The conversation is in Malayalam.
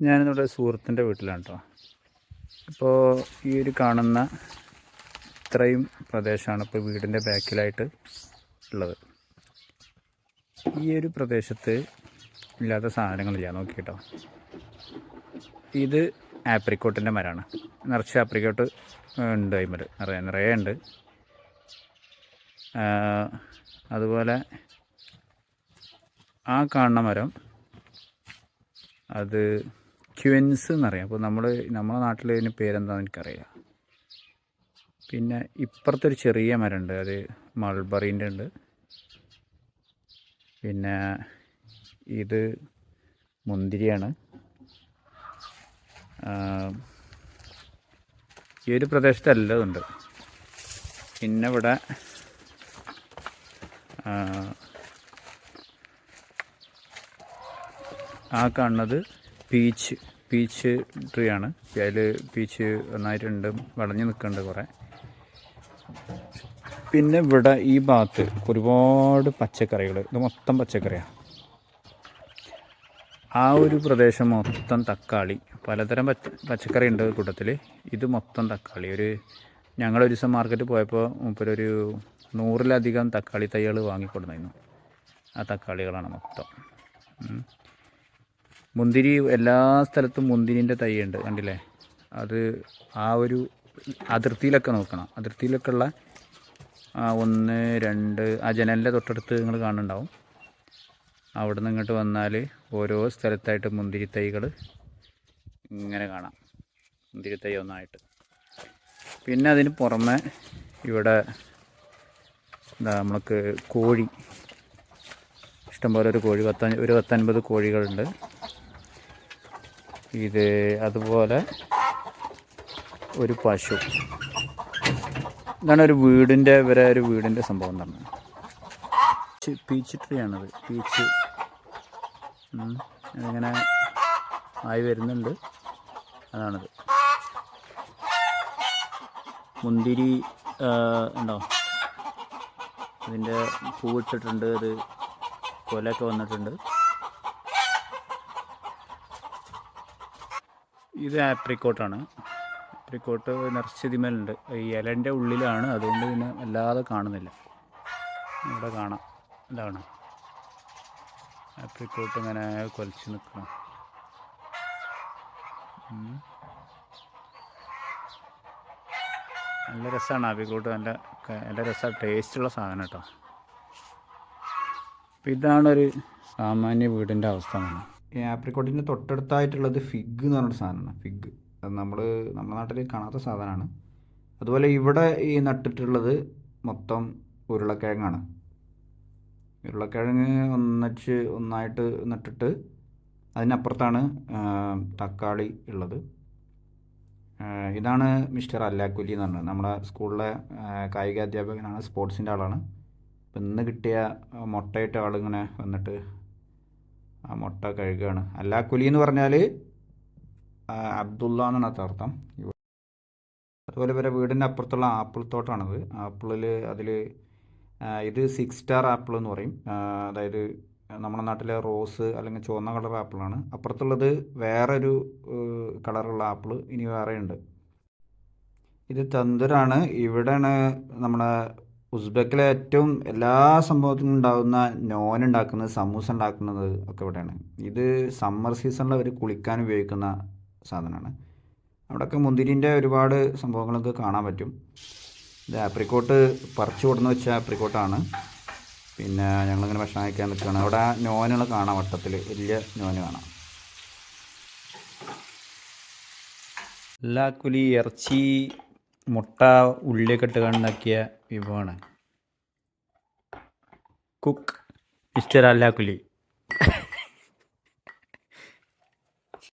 ഞാനിവിടെ സുഹൃത്തിന്റെ വീട്ടിലാണ് കേട്ടോ ഇപ്പോൾ ഈ ഒരു കാണുന്ന ഇത്രയും പ്രദേശമാണ് ഇപ്പോൾ വീടിന്റെ ബാക്കിലായിട്ട് ഉള്ളത്. ഈ ഒരു പ്രദേശത്ത് ഇല്ലാത്ത സാധനങ്ങളില്ല നോക്കി കേട്ടോ ഇത് ആപ്രിക്കോട്ടിന്റെ മരമാണ്. നിറച്ച് ആപ്രിക്കോട്ട് ഉണ്ട് അതിമൽ നിറയെ നിറയെ ഉണ്ട്. അതുപോലെ ആ കാണുന്ന മരം അത് ക്യുവൻസ് എന്നറിയാം. അപ്പോൾ നമ്മൾ നമ്മുടെ നാട്ടിൽ ഇതിന് പേരെന്താണെന്ന് എനിക്കറിയാം പിന്നെ ഇപ്പുറത്തൊരു ചെറിയ മരമുണ്ട്. അത് മൾബറീന്റെ ഉണ്ട്. പിന്നെ ഇത് മുന്തിരിയാണ്. ഈ ഒരു പ്രദേശത്ത് എല്ലാം ഉണ്ട് പിന്നെ ഇവിടെ ആ കാണുന്നത് പീച്ച് പീച്ച് ട്രീ ആണ് അതിൽ പീച്ച് നന്നായിട്ടുണ്ട്. വളഞ്ഞു നിൽക്കുന്നുണ്ട് കുറേ. പിന്നെ ഇവിടെ ഈ ഭാഗത്ത് ഒരുപാട് പച്ചക്കറികൾ ഇത് മൊത്തം പച്ചക്കറിയാണ് ആ ഒരു പ്രദേശം മൊത്തം തക്കാളി. പലതരം പച്ച പച്ചക്കറി ഉണ്ട് കൂട്ടത്തിൽ ഇത് മൊത്തം തക്കാളി. ഒരു ഞങ്ങളൊരു ദിവസം മാർക്കറ്റ് പോയപ്പോൾ മൂപ്പരൊരു നൂറിലധികം തക്കാളി തൈകൾ വാങ്ങിക്കൊടുന്നിരുന്നു ആ തക്കാളികളാണ് മൊത്തം. മുന്തിരി എല്ലാ സ്ഥലത്തും മുന്തിരിന്റെ തൈയുണ്ട് കണ്ടില്ലേ? അത് ആ ഒരു അതിർത്തിയിലൊക്കെ നോക്കണം. അതിർത്തിയിലൊക്കെ ഉള്ള ഒന്ന് രണ്ട് ആ ജനലിന്റെ തൊട്ടടുത്ത് നിങ്ങൾ കാണുന്നുണ്ടാവും. അവിടെ നിന്ന് ഇങ്ങോട്ട് വന്നാൽ ഓരോ സ്ഥലത്തായിട്ട് മുന്തിരി തൈകൾ ഇങ്ങനെ കാണാം. മുന്തിരി തൈ ഒന്നായിട്ട്. പിന്നെ അതിന് പുറമെ ഇവിടെ എന്താ നമ്മൾക്ക് കോഴി. ഇഷ്ടംപോലെ ഒരു കോഴി പത്ത ഒരു പത്തൻപത് കോഴികളുണ്ട്. ഇത് അതുപോലെ ഒരു പശു. ഇതാണ് ഒരു വീടിന്റെ ഇവരെ ഒരു വീടിന്റെ സംഭവം തന്നെ പീച്ച് ട്രീ ആണത്. പീച്ച്. അതിങ്ങനെ ആയി വരുന്നുണ്ട്. അതാണത്. മുന്തിരി ഉണ്ടോ? അതിന്റെ പൂവിട്ടിട്ടുണ്ട് അത് കൊലയൊക്കെ വന്നിട്ടുണ്ട്. ഇത് ആപ്രിക്കോട്ടാണ്. ആപ്രിക്കോട്ട് നിറച്ചതിമലുണ്ട്. ഈ ഇലന്റെ ഉള്ളിലാണ്. അതുകൊണ്ട് പിന്നെ വല്ലാതെ കാണുന്നില്ല. ഇവിടെ കാണാം. ഇതാണ്. ആപ്രിക്കോട്ട് ഇങ്ങനെ കൊലച്ച് നിൽക്കണം. നല്ല രസമാണ് ആപ്രിക്കോട്ട്. നല്ല നല്ല രസമാണ് ടേസ്റ്റുള്ള സാധനം കേട്ടോ. അപ്പം ഇതാണ് ഒരു സാമാന്യ വീടിന്റെ അവസ്ഥ എന്നാണ്. ആപ്രിക്കോട്ടിന്റെ തൊട്ടടുത്തായിട്ടുള്ളത് ഫിഗ് എന്ന് പറഞ്ഞൊരു സാധനമാണ് ഫിഗ്. അത് നമ്മൾ നമ്മുടെ നാട്ടിൽ കാണാത്ത സാധനമാണ്. അതുപോലെ ഇവിടെ ഈ നട്ടിട്ടുള്ളത് മൊത്തം ഉരുളക്കിഴങ്ങാണ്. ഉരുളക്കിഴങ്ങ് ഒന്നിച്ച് ഒന്നായിട്ട് നട്ടിട്ട് അതിനപ്പുറത്താണ് തക്കാളി ഉള്ളത്. ഇതാണ് മിസ്റ്റർ അല്ലാക്കുലി എന്ന് പറഞ്ഞത്. നമ്മുടെ സ്കൂളിലെ കായിക അധ്യാപകനാണ് സ്പോർട്സിന്റെ ആളാണ്. ഇപ്പം ഇന്ന് കിട്ടിയ മുട്ടയിട്ട ആളിങ്ങനെ വന്നിട്ട് ആ മുട്ട കഴുകുകയാണ് കുലി എന്ന് പറഞ്ഞാൽ അബ്ദുള്ള എന്നാണ് അർത്ഥം. അതുപോലെ ഇവരെ വീടിന്റെ അപ്പുറത്തുള്ള ആപ്പിൾ തോട്ടമാണത് ആപ്പിളിൽ അതിൽ ഇത് സിക്സ് സ്റ്റാർ ആപ്പിൾ എന്ന് പറയും. അതായത് നമ്മുടെ നാട്ടിലെ റോസ് അല്ലെങ്കിൽ ചുവന്ന കളർ ആപ്പിളാണ്. അപ്പുറത്തുള്ളത് വേറൊരു കളറുള്ള ആപ്പിൾ ഇനി വേറെയുണ്ട്. ഇത് തന്തൂരാണ്. ഇവിടെയാണ് നമ്മുടെ ഉസ്ബെക്കിലെ ഏറ്റവും എല്ലാ സംഭവത്തിനും ഉണ്ടാകുന്ന നോൻ ഉണ്ടാക്കുന്നത് സമൂസ ഉണ്ടാക്കുന്നത് ഒക്കെ ഇവിടെയാണ്. ഇത് സമ്മർ സീസണിൽ അവർ കുളിക്കാൻ ഉപയോഗിക്കുന്ന സാധനമാണ്. അവിടെയൊക്കെ മുന്തിരിന്റെ ഒരുപാട് സംഭവങ്ങളൊക്കെ കാണാൻ പറ്റും. ഇത് ആപ്രിക്കോട്ട് പറിച്ചു കൊടുന്ന് വെച്ച ആപ്രിക്കോട്ടാണ്. പിന്നെ ഞങ്ങളിങ്ങനെ ഭക്ഷണം കഴിക്കാൻ നിൽക്കുകയാണ്. അവിടെ നോനുകൾ കാണാം വട്ടത്തിൽ. വലിയ നോന് കാണാം. എല്ലാക്കുലി ഇറച്ചി മുട്ട ഉള്ളിയൊക്കെ ഇട്ട് കണ്ടാക്കിയ വിഭവമാണ്. Cook mister അല്ലാക്കുലി.